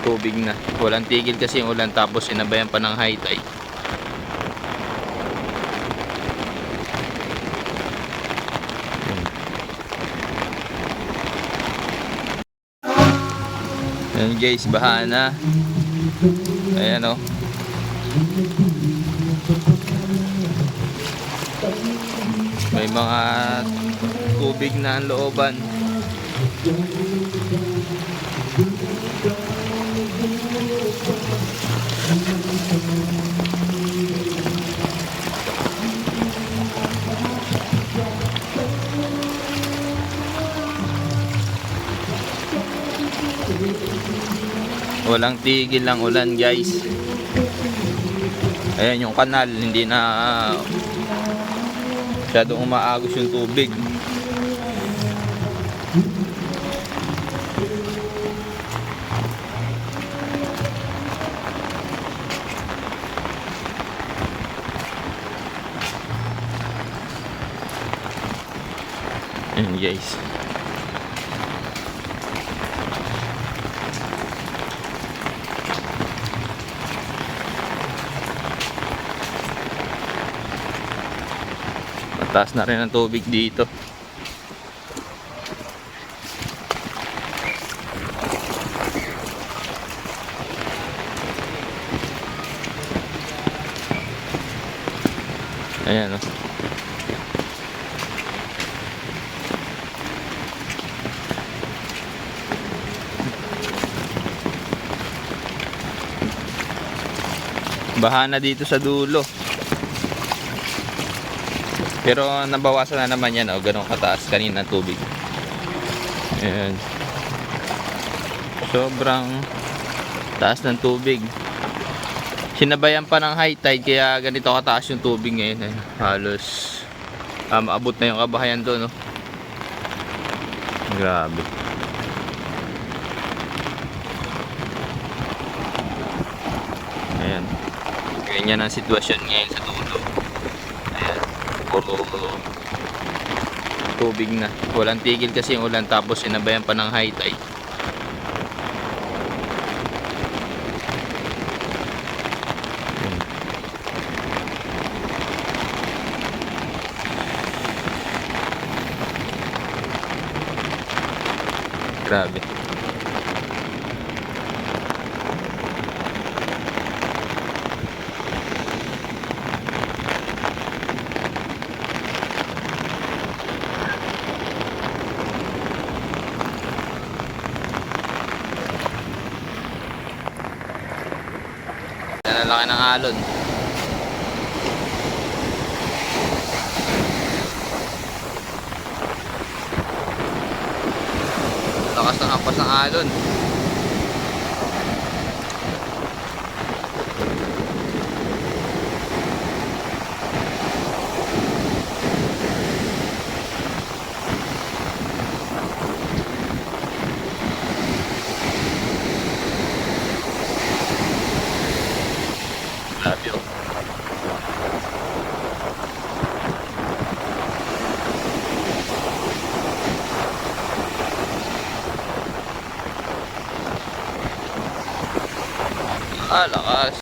tubig na. Walang tigil kasi yung ulan tapos sinabayan pa ng high tide. Ayan guys, baha na. Ayan o. May mga tubig na ang looban. Walang tigil ang ulan guys. Ayan yung kanal, hindi na masyadong umaagos yung tubig. Ayan guys. Mataas na rin ang tubig dito. Ayan oh. o. Baha na dito sa dulo. Pero nabawasan na naman yan, oh, ganun kataas kanina tubig. Ayan. Sobrang taas ng tubig. Sinabayan pa ng high tide kaya ganito kataas yung tubig ngayon. Eh. Halos um, abot na yung kabahayan doon. No? Grabe. Ayan. Ganyan ang sitwasyon ngayon sa dulo. Tubig na. Walang tigil kasi yung ulan tapos sinabayan pa ng high tide. Grabe. Yan ang laki ng alon. Lakas ng hampas ng alon. Grabe oh. Ah, lakas.